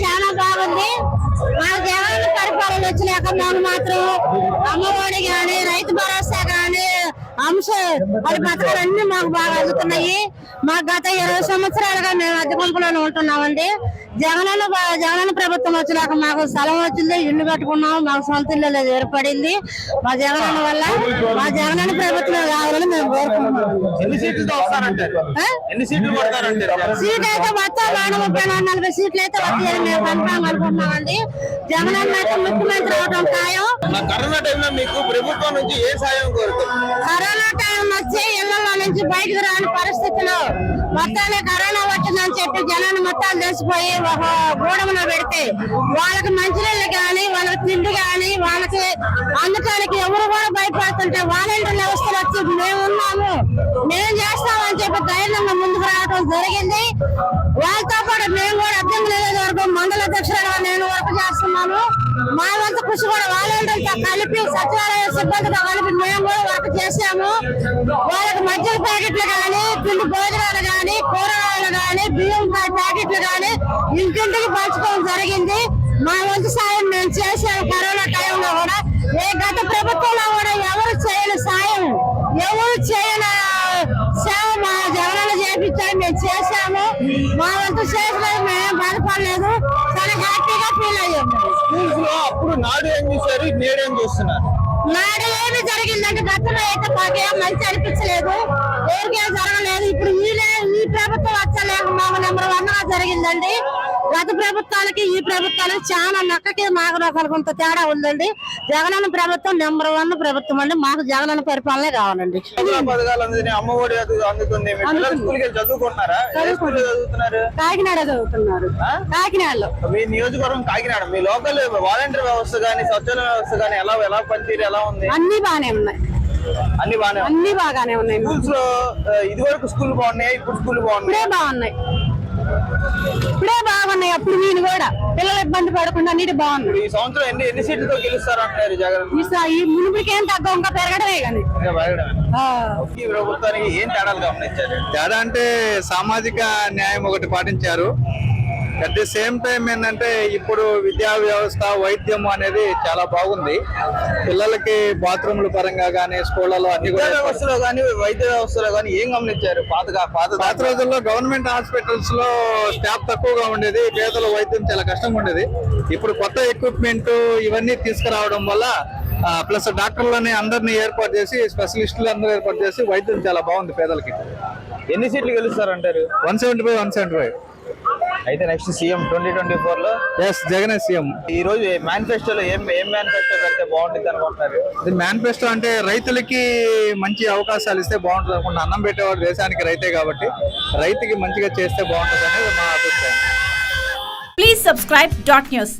చాలా బాగుంది. మా దేవాలయ పరిపాలన వచ్చినాక మనం మాత్రం అమ్మఒడి కానీ రైతు భరోసా కానీ అంశ. వాడి పథకాలన్నీ మాకు బాగా అందుతున్నాయి. మాకు గత ఇరవై సంవత్సరాలుగా మేము అద్దె గుంపులోనే ఉంటున్నామండి. జగనన్న జగనన్న ప్రభుత్వం వచ్చినాక మాకు స్థలం వచ్చింది ఇల్లు కట్టుకున్నాం మాకు సొంత ఇల్లు ఏర్పడింది. మా జగనన్న వల్ల మా జగనన్న ప్రభుత్వం కావాలని మేము కోరుకుంటున్నాం. సీట్ అయితే మొత్తం నాలుగు ముప్పై నాలుగు నలభై సీట్లు అయితే వస్తాయని మేము కన్ఫామ్ అనుకుంటున్నామండి. జగనన్న అయితే ముఖ్యమంత్రి అవడం ఖాయం. కరోనా టైంలో మీకు ప్రభుత్వం నుంచి ఏ సాయం కోరుతారు? కరోనా టైం వచ్చి ఇళ్ళలో నుంచి బయటకు రాని పరిస్థితిలో మొత్తాన్ని కరోనా వచ్చిందని చెప్పి జనాన్ని మొత్తాలు తెలిసిపోయి ఒక గూడెంలో పెడితే వాళ్ళకి మంచినీళ్ళు కానీ వాళ్ళకి తిండి కానీ వాళ్ళకి అందటానికి ఎవరు కూడా భయపడుతుంటే వాలంటీర్ వ్యవస్థలు వచ్చి మేము ఉన్నాము మేము చేస్తామని చెప్పి ధైర్యంగా ముందుకు రావడం జరిగింది. వాళ్ళతో పాటు మేము మా వంత కృషి కూడా వాలంటీర్లతో కలిపి సచివాలయ సిబ్బందితో కలిపి మేము కూడా వర్క్ చేసాము వాళ్ళకి మద్యం ప్యాకెట్లు కానీ పిండి భోజనాలు కానీ కూరగాయలు కానీ బియ్యం ప్యాకెట్లు కానీ ఇంటింటికి పంచుకోవడం జరిగింది. మా వంతు సాయం మేము చేసాము కరోనా టైంలో కూడా. ఏ గత ప్రభుత్వంలో కూడా ఎవరు చేయని సాయం ఎవరు చేయని సేవ మా జగనన్న చేపించారు మేము చేసాము మా వంతు చేసిన మేము బాధపడలేదు. హ్యాపీగా ఫీల్ స్కూల్స్లో అప్పుడు నాడు ఏం చూసారు నేడు ఏం చూస్తున్నారు? నాడు ఏమి జరిగిందంటే గతంలో అయితే మాకేం మంచి అనిపించలేదు. ఎవరికేం జరగలేదు. ఇప్పుడు ఈ ప్రభుత్వం వచ్చలేక మాకు నెంబర్ వన్గా జరిగిందండి. గత ప్రభుత్వాలకి ఈ ప్రభుత్వాలకి చాలా నక్కకి మాకు కొంత తేడా ఉందండి. జగనన్న ప్రభుత్వం నెంబర్ వన్ ప్రభుత్వం అండి. మాకు జగనన్న పరిపాలనే కావాలండి. కాకినాడ చదువుతున్నారు? కాకినాడలో. మీ నియోజకవర్గం కాకినాడ. మీ లోకల్ వాలంటీర్ వ్యవస్థ కానీ సచివాలయ వ్యవస్థ కానీ ఎలా ఎలా పనితీరు ఎలా ఉంది? అన్ని బాగానే ఉన్నాయి. అన్ని బాగానే అన్ని బాగానే ఉన్నాయి. స్కూల్స్లో ఇది వరకు స్కూల్ బాగున్నాయి? ఇప్పుడు స్కూల్ బాగున్నాయి? బాగున్నాయి. ఇప్పుడే బాగున్నాయి అప్పుడు నేను కూడా. పిల్లలు ఇబ్బంది పడకుండా అన్నిటి బాగున్నాయి. ఈ సంవత్సరం ఎన్ని ఎన్ని సీట్లతో గెలుస్తారు అంటున్నారు జగన్? ఈ తగ్గ ఇంకా పెరగడమే కానీ. ప్రభుత్వానికి ఏం తేడాలు గమనించారు? తేడా అంటే సామాజిక న్యాయం ఒకటి పాటించారు. అట్ ది సేమ్ టైం ఏంటంటే ఇప్పుడు విద్యా వ్యవస్థ వైద్యం అనేది చాలా బాగుంది. పిల్లలకి బాత్రూమ్ల పరంగా కానీ స్కూళ్ళలో అన్ని వ్యవస్థలో కానీ వైద్య వ్యవస్థలో కానీ ఏం గమనించారు? పాతగా పాత పాత రోజుల్లో గవర్నమెంట్ హాస్పిటల్స్లో స్టాఫ్ తక్కువగా ఉండేది పేదల వైద్యం చాలా కష్టంగా ఉండేది. ఇప్పుడు కొత్త ఎక్విప్మెంట్ ఇవన్నీ తీసుకురావడం వల్ల ప్లస్ డాక్టర్లని అందరినీ ఏర్పాటు చేసి స్పెషలిస్టులు అందరూ ఏర్పాటు చేసి వైద్యం చాలా బాగుంది పేదలకి. ఎన్ని సీట్లు గెలుస్తారు అంటారు one seventy five one seventy five. అయితే నెక్స్ట్ సీఎం ట్వంటీ ట్వంటీ ఫోర్లో ఎస్ జగన్ సీఎం ఈ రోజు మేనిఫెస్టోలో ఏం ఏం మేనిఫెస్టో పెడితే బాగుంటుంది అనుకుంటున్నారు? ఇది మేనిఫెస్టో అంటే రైతులకి మంచి అవకాశాలు ఇస్తే బాగుంటుంది అనుకుంటున్నా. అన్నం పెట్టేవాడు దేశానికి రైతే కాబట్టి రైతుకి మంచిగా చేస్తే బాగుంటుంది అనేది మా అభిప్రాయం. Please subscribe dot news.